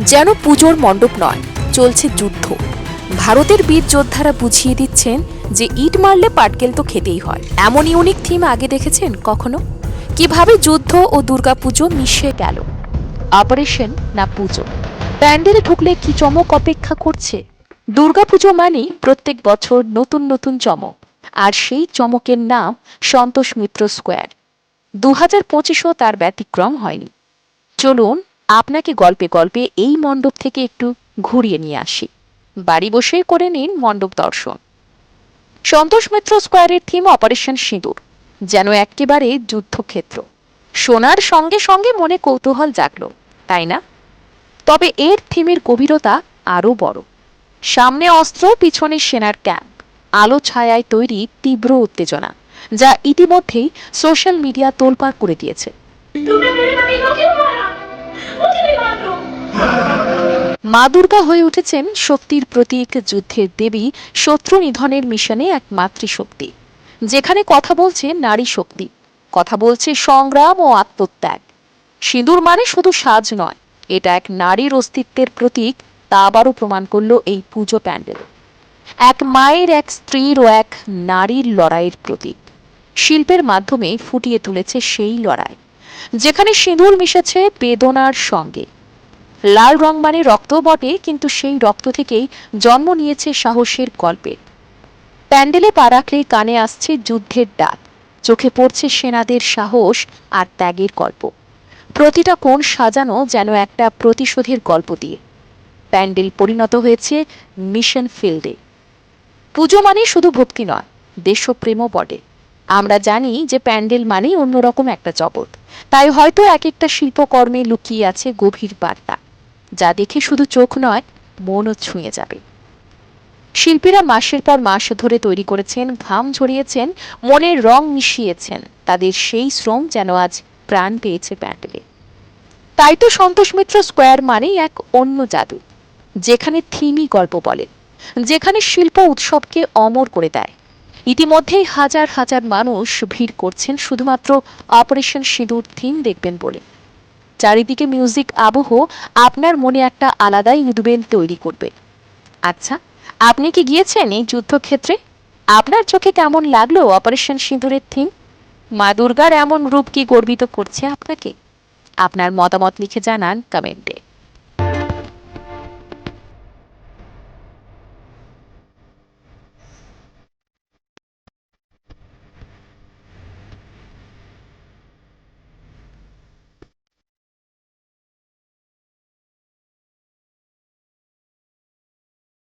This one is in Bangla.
যেন পুজোর মণ্ডপ নয়, চলছে যুদ্ধ। ভারতের বীর যোদ্ধারা বুঝিয়ে দিচ্ছেন যে ইট মারলে পাটকেল তো খেতেই হয়। এমন ইউনিক থিম আগে দেখেছেন কখনো? কীভাবে যুদ্ধ ও দুর্গাপুজো মিশে গেল? অপারেশন না পুজো? প্যান্ডেলে ঢুকলে কি চমক অপেক্ষা করছে? দুর্গাপুজো মানেই প্রত্যেক বছর নতুন নতুন চমক। আর সেই চমকের নাম সন্তোষ মিত্র স্কোয়ার দু হাজার পঁচিশও তার ব্যতিক্রম হয়নি। চলুন আপনাকে গল্পে গল্পে এই মণ্ডপ থেকে একটু ঘুরিয়ে নিয়ে আসি। বাড়ি বসে করে নিন মণ্ডপ দর্শন। সন্তোষ মিত্র স্কোয়ারের থিম অপারেশন সিঁদুর, যেন একেবারে যুদ্ধক্ষেত্র। সোনার সঙ্গে সঙ্গে মনে কৌতূহল জাগল, তাই না? তবে এর থিমের গভীরতা আরও বড়। সামনে অস্ত্র, পিছনে সেনার ক্যাম্প। আলো ছায়ায় তৈরি তীব্র উত্তেজনা, যা ইতিমধ্যেই সোশ্যাল মিডিয়া তোলপাড় করে দিয়েছে। মা দুর্গা হয়ে উঠেছেন শক্তির প্রতীক যুদ্ধের দেবী শত্রু নিধনের মিশনে এক মাতৃশক্তি। যেখানে কথা বলছে নারী শক্তি, কথা বলছে সংগ্রাম ও আত্মত্যাগ। সিঁদুর মানে শুধু সাজ নয়, এটা এক নারীর অস্তিত্বের প্রতীক, তা আবারও প্রমাণ করল এই পুজো প্যান্ডেল। এক মায়ের, এক স্ত্রীর ও এক নারীর লড়াইয়ের প্রতীক। শিল্পের মাধ্যমে ফুটিয়ে তুলেছে সেই লড়াই, যেখানে সিঁদুর মিশেছে বেদনার সঙ্গে। লাল রং মানে রক্ত বটে, কিন্তু সেই রক্ত থেকেই জন্ম নিয়েছে সাহসের গল্পের প্যান্ডেলে পা কানে আসছে যুদ্ধের ডাক। চোখে পড়ছে সেনাদের সাহস আর ত্যাগের গল্প। প্রতিটা কোণ সাজানো যেন একটা প্রতিশোধের গল্প দিয়ে। প্যান্ডেল পরিণত হয়েছে মিশন ফিল্ডে। পুজো মানে শুধু ভক্তি নয়, দেশপ্রেমও বটে। আমরা জানি যে প্যান্ডেল মানেই অন্যরকম একটা জগৎ। তাই হয়তো এক একটা শিল্পকর্মে লুকিয়ে আছে গভীর বার্তা। যা দেখে শুধু চোখ নয়, মনও ছুঁয়ে যাবে। শিল্পীরা মাসের পর মাস ধরে তৈরি করেছেন, ঘাম ঝরিয়েছেন, মনের রং মিশিয়েছেন। তাদের সেই শ্রম যেন আজ প্রাণ পেয়েছে প্যান্ডেলে। তাই তো সন্তোষ মিত্র স্কোয়ার মানেই এক অন্য জাদু, যেখানে থিমই গল্প বলে, যেখানে শিল্প উৎসবকে অমর করে দেয়। ইতিমধ্যেই হাজার হাজার মানুষ ভিড় করছেন শুধুমাত্র অপারেশন সিঁদুর থিম দেখবেন বলে। চারিদিকে মিউজিক আবহ আপনার মনে একটা আলাদাই উদ্বেগ তৈরি করবে। আচ্ছা আপনি কি গিয়েছেন এই যুদ্ধক্ষেত্রে? আপনার চোখে কেমন লাগল অপারেশন সিঁদুরের থিম মা দুর্গার এমন রূপ কি গর্বিত করছে আপনাকে? আপনার মতামত লিখে জানান কমেন্টে